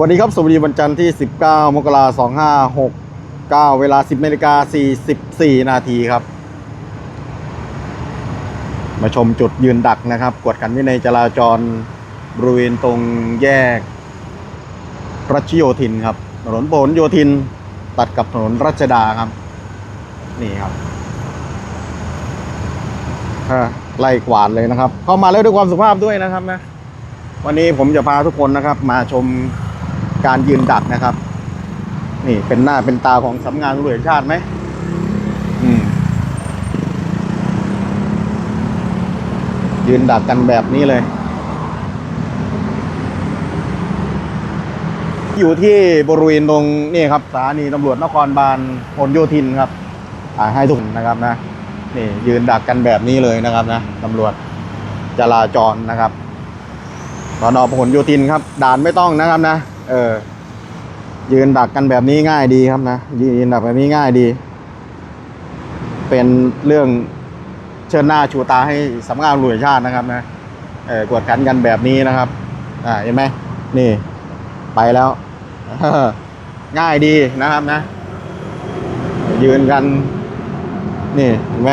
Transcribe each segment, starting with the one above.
วัสดีครับ สวัสดีวันจันทร์ที่ 19 มกราคม2569 เวลา 10นาฬิกา44 นาทีครับ มาชมจุดยืนดักนะครับ กวดขันวินัยจราจรบริเวณตรงแยก รัชโยธินครับ ถนนพหลโยธินตัดกับถนนรัชดาครับ นี่ครับอ่าไล่กวาดเลยนะครับ เข้ามาแล้วด้วยความสุภาพด้วยนะครับนะวันนี้ผมจะพาทุกคนนะครับมาชม การยืนดักนะครับ นี่เป็นหน้าเป็นตาของสำนักงานตำรวจแห่งชาติไหมอืมยืนดักกันแบบนี้เลย อยู่ที่บริเวณตรงนี่ครับสถานีตำรวจนครบาลพลโยธินครับ อ่าให้ทุกคนนะครับนะนี่ยืนดักกันแบบนี้เลยนะครับนะตำรวจจราจรนะครับสอนอพหลโยธินครับ ด่านไม่ต้องนะครับนะ เออ ยืนดักกันแบบนี้ง่ายดีครับนะ ยืนดักแบบนี้ง่ายดี เป็นเรื่องเชิญหน้าชูตาให้สำนักงานตำรวงชาตินะครับ นะ เออกวดขันกันแบบนี้นะครับ อ่าเห็นไหมนี่ ไปแล้วง่ายดีนะครับนะ ยืนกัน นี่เห็นไหม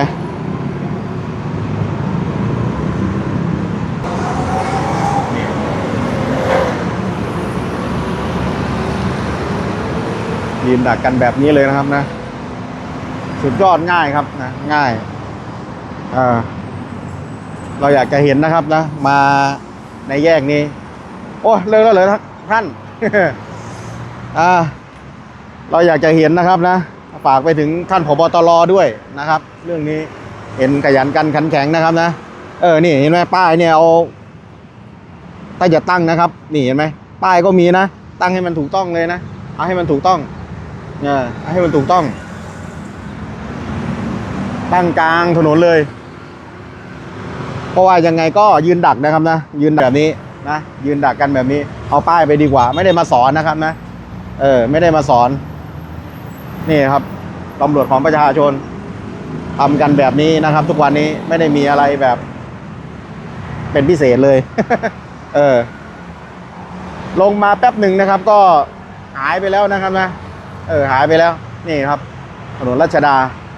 ยืนดักกันแบบนี้เลยนะครับนะ สุดยอดง่ายครับนะง่ายเออเราอยากจะเห็นนะครับนะ มาในแยกนี้ โอ้เลิกแล้วเหรอท่านอ่าเราอยากจะเห็นนะครับนะฝากไปถึงท่านผบตรด้วยนะครับ เรื่องนี้เห็นขยันกันขันแข็งนะครับนะเออนี่เห็นไหมป้ายเนี่ยเอาถ้าจะตั้งนะครับ นี่เห็นไหมป้ายก็มีนะ ตั้งให้มันถูกต้องเลยนะ เอาให้มันถูกต้อง เออเอาให้มันถูกต้อง ตั้งกลางถนนเลย เพราะว่ายังไงก็ยืนดักนะครับนะ ยืนแบบนี้นะยืนดักกันแบบนี้ เอาป้ายไปดีกว่า ไม่ได้มาสอนนะครับนะ เออ ไม่ได้มาสอน นี่ครับตำรวจของประชาชนทำกันแบบนี้นะครับ ทุกวันนี้ไม่ได้มีอะไรแบบ เป็นพิเศษเลย เออ ลงมาแป๊บหนึ่งนะครับ ก็หายไปแล้วนะครับนะ เออหายไปแล้วนี่ครับ ถนนรัชดา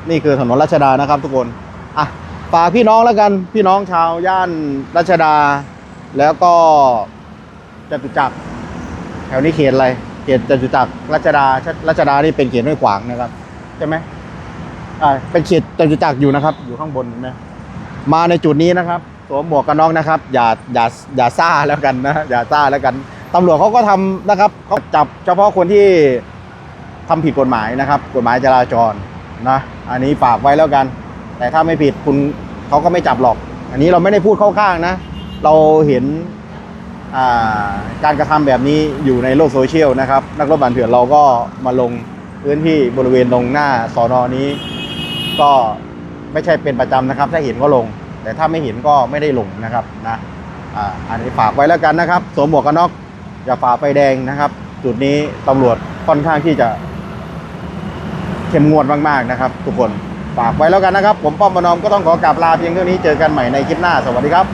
นี่คือถนนรัชดานะครับ ทุกคนอะฝากพี่น้องแล้วกันพี่น้องชาวย่านรัชดา แล้วก็จตุจักรแถวนี้เขตอะไรเขตจตุจักรรัชดารัชดานี่เป็นเขตห้วยขวางนะครับใช่ไหมอ่าเป็นเขตจตุจักรอยู่นะครับ อยู่ข้างบนเห็นไหมมาในจุดนี้นะครับสวมหมวกกันน็อกนะครับ อย่าอย่าอย่าซ่าแล้วกันนะอย่าซ่าแล้วกันตำรวจเขาก็ทำนะครับเขาจับเฉพาะคนที่ ทำผิดกฎหมายนะครับ กฎหมายจราจรนะอันนี้ฝากไว้แล้วกัน แต่ถ้าไม่ผิดคุณเขาก็ไม่จับหรอก อันนี้เราไม่ได้พูดเข้าข้างนะ เราเห็นาการกระทำแบบนี้อยู่ในโลกโซเชียลนะครับ นักรบบันเถื่อนเราก็มาลงพื้นที่บริเวณตรงหน้าสอนอนี้ ก็ไม่ใช่เป็นประจำนะครับ ถ้าเห็นก็ลง แต่ถ้าไม่เห็นก็ไม่ได้ลงนะครับนะอันนี้ฝากไว้แล้วกันนะครับสวมหมวกกันน็อกอย่าฝ่าไฟแดงนะครับ จุดนี้ตำรวจค่อนข้างที่จะ เข้มงวดมากๆนะครับ ทุกคนฝากไว้แล้วกันนะครับ ผมป้อมมานอมก็ต้องขอกราบลาเพียงเท่านี้เจอกันใหม่ในคลิปหน้าสวัสดีครับ